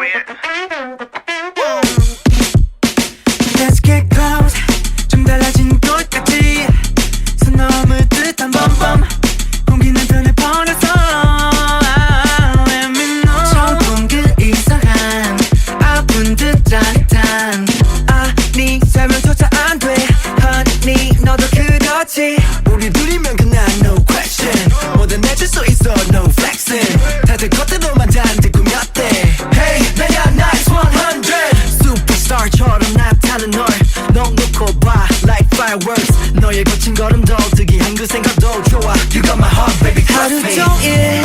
doing it. 생각도 좋아. You got my heart baby trust 하루 종일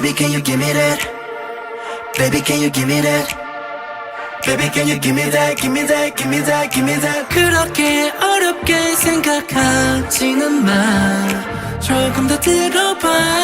Baby, can you give me that? Baby, can you give me that? Baby, can you give me that? Give me that, give me that, give me that. 그렇게 어렵게 생각하지는 마. 조금 더 들어봐.